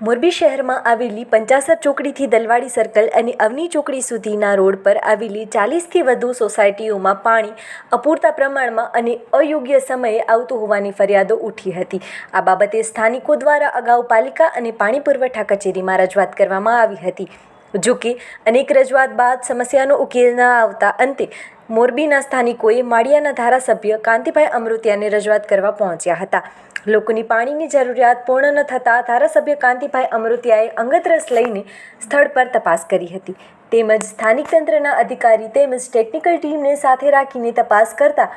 મોરબી શહેરમાં આવેલી પંચાસર ચોકડીથી દલવાડી સર્કલ અને અવની ચોકડી સુધીના રોડ પર આવેલી ચાલીસથી વધુ સોસાયટીઓમાં પાણી અપૂરતા પ્રમાણમાં અને અયોગ્ય સમયે આવતું હોવાની ફરિયાદો ઉઠી હતી. આ બાબતે સ્થાનિકો દ્વારા અગાઉ પાલિકા અને પાણી પુરવઠા કચેરીમાં રજૂઆત કરવામાં આવી હતી. જોકે અનેક રજૂઆત બાદ સમસ્યાનો ઉકેલ ન આવતા અંતે મોરબીના સ્થાનિકોએ માળિયાના ધારાસભ્ય કાંતિભાઈ અમૃતિયાને રજૂઆત કરવા પહોંચ્યા હતા. લોકોની પાણીની જરૂરિયાત પૂર્ણ ન થતાં ધારાસભ્ય કાંતિભાઈ અમૃતિયાએ અંગત રસ લઈને સ્થળ પર તપાસ કરી હતી. તેમજ સ્થાનિક તંત્રના અધિકારી તેમજ ટેકનિકલ ટીમને સાથે રાખીને તપાસ કરતા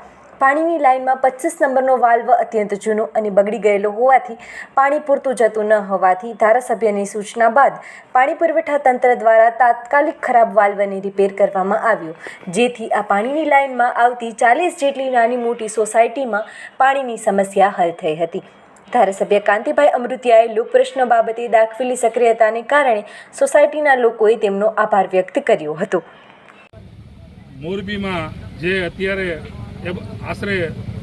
પાણીની લાઇનમાં પચીસ નંબરનો વાલ્વ અત્યંત જૂનો અને બગડી ગયેલો હોવાથી પાણી પૂરતું જતું ન હોવાથી ધારાસભ્યની સૂચના બાદ પાણી પુરવઠા તંત્ર દ્વારા તાત્કાલિક ખરાબ વાલ્વને રિપેર કરવામાં આવ્યો. જેથી આ પાણીની લાઇનમાં આવતી ચાલીસ જેટલી નાની મોટી સોસાયટીમાં પાણીની સમસ્યા હલ થઈ હતી. ધારાસભ્ય કાંતિભાઈ અમૃતિયાએ લોકપ્રશ્ન બાબતે દાખવેલી સક્રિયતાને કારણે સોસાયટીના લોકોએ તેમનો આભાર વ્યક્ત કર્યો હતો. મોરબીમાં જે અત્યારે આશરે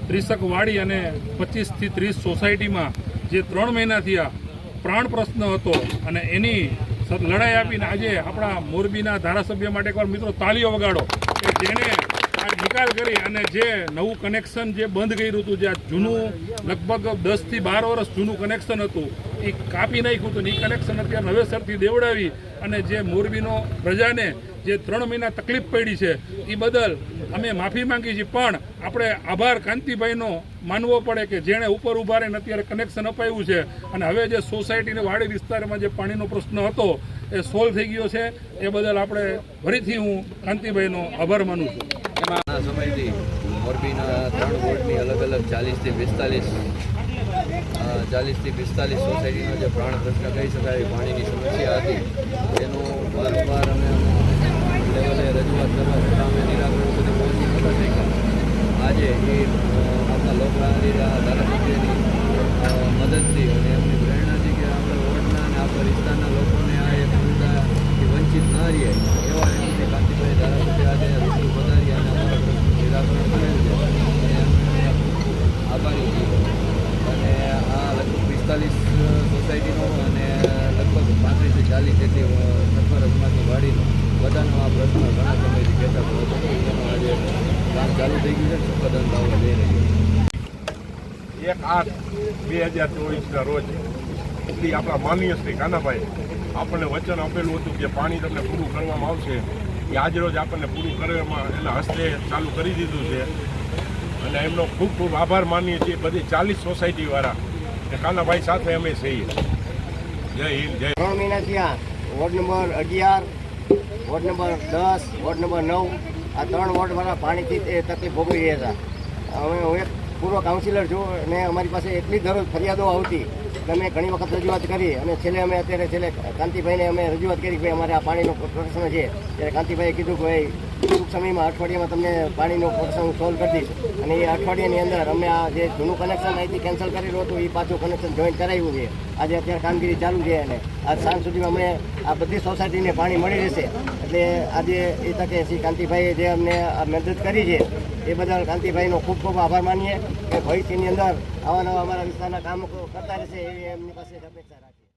ત્રીસક વાડી અને પચીસથી ત્રીસ સોસાયટીમાં જે ત્રણ મહિનાથી આ પ્રાણ પ્રશ્ન હતો અને એની લડાઈ આપીને આજે આપણા મોરબીના ધારાસભ્ય માટે એકવાર મિત્રો તાળીઓ વગાડો. કે જેણે આ નિકાલ કરી અને જે નવું કનેક્શન જે બંધ કર્યું હતું, જે આ જૂનું લગભગ દસથી બાર વર્ષ જૂનું કનેક્શન હતું, એ કાપી નાખ્યું હતું. એ કનેક્શન અત્યારે નવેસરથી દેવડાવી અને જે મોરબીનો પ્રજાને જે ત્રણ મહિના તકલીફ પડી છે એ બદલ અમે માફી માંગી છીએ, પણ આપણે આભાર કાંતિભાઈનો માનવો પડે કે જેણે ઉપર ઊભા રહીને અત્યારે કનેક્શન અપાયું છે. અને હવે જે સોસાયટીને વાડી વિસ્તારમાં જે પાણીનો પ્રશ્ન હતો, એ સોલ્વ થઈ ગયો છે. એ બદલ આપણે ફરીથી હું કાંતિભાઈનો આભાર માનું છું. ઘણા સમયથી મોરબીના ત્રણ વોર્ડની અલગ અલગ ચાલીસથી પિસ્તાલીસ ચાલીસથી પિસ્તાલીસ સોસાયટીનો જે પ્રાણ પ્રશ્ન કહી શકાય પાણીની સમસ્યા હતી. એનું વારંવાર અમે લેવલે રજૂઆત કરવા છતાં અમે નિરાકરણ સુધી પહોંચી નતા શક્યા આજે એ અ, આપણા લોકપ્રાણના ધારાસભ્યની અ, મદદથી અને એમની પ્રેરણાથી કે આપણે વોર્ડના અને આપણા વિસ્તારના લોકોને આ એક સુવિધાથી વંચિત ન રહીએ એવા એમની કાંતિભાઈ ધારાસભ્ય આજે રૂબરૂ પધારી અને અમારા પ્રશ્નનું નિરાકરણ કરેલ છે અને એમને આભારી છીએ અને આ લગભગ પિસ્તાલીસ સોસાયટીનો અને લગભગ પાંત્રીસથી ચાલીસ જેટલી સત્તર અજમાતની વાડીનો. બધાનો આ પ્રશ્ન ઘણા સમયથી કહેતા હતો એનો આજે કામ ચાલુ થઈ ગયું છે ચુકાદાનો દાવો લઈ રહ્યું એક આઠ બે હજાર ચોવીસના રોજ શ્રી આપણા માનનીય શ્રી કાનાભાઈ આપણને વચન આપેલું હતું કે પાણી તમને પૂરું કરવામાં આવશે. એ આજ રોજ આપણને પૂરું કરવામાં એના હસ્તે ચાલુ કરી દીધું છે. અને એમનો ખૂબ ખૂબ આભાર માનીએ છીએ. બધી ચાલીસ સોસાયટીવાળા કાનાભાઈ સાથે અમે છીએ. જય હિન્દ, જય ત્રણ મહિના થયા. વોર્ડ નંબર અગિયાર, વોર્ડ નંબર દસ, વોર્ડ નંબર નવ, આ ત્રણ વોર્ડવાળા પાણીથી એ તકલીફ ભોગવી રહ્યા હતા. હવે હું એક પૂર્વ કાઉન્સિલર છું અને અમારી પાસે એટલી દરરોજ ફરિયાદો આવતી અમે ઘણી વખત રજૂઆત કરી અને છેલ્લે અમે અત્યારે છેલ્લે કાંતિભાઈને અમે રજૂઆત કરી કે અમારે આ પાણીનો પ્રશ્ન છે. ત્યારે કાંતિભાઈએ કીધું કે ભાઈ સમયમાં અઠવાડિયામાં તમને પાણીનો પ્રશ્ન સોલ્વ કરી દઈશ. અને એ અઠવાડિયાની અંદર અમે આ જે જૂનું કનેક્શન અહીંથી કેન્સલ કરેલું હતું, એ પાછું કનેક્શન જોઈન કરાવ્યું છે. આજે અત્યારે કામગીરી ચાલુ છે અને આજ સાંજ સુધીમાં અમને આ બધી સોસાયટીને પાણી મળી રહેશે. એટલે આજે એ તકે શ્રી કાંતિભાઈએ જે અમને મદદ કરી છે, એ બદલ કાંતિભાઈનો ખૂબ ખૂબ આભાર માનીએ. કે ભવિષ્યની અંદર આવા નવા અમારા વિસ્તારના કામો કરતા રહેશે, એવી એમની પાસે અપેક્ષા રાખીએ.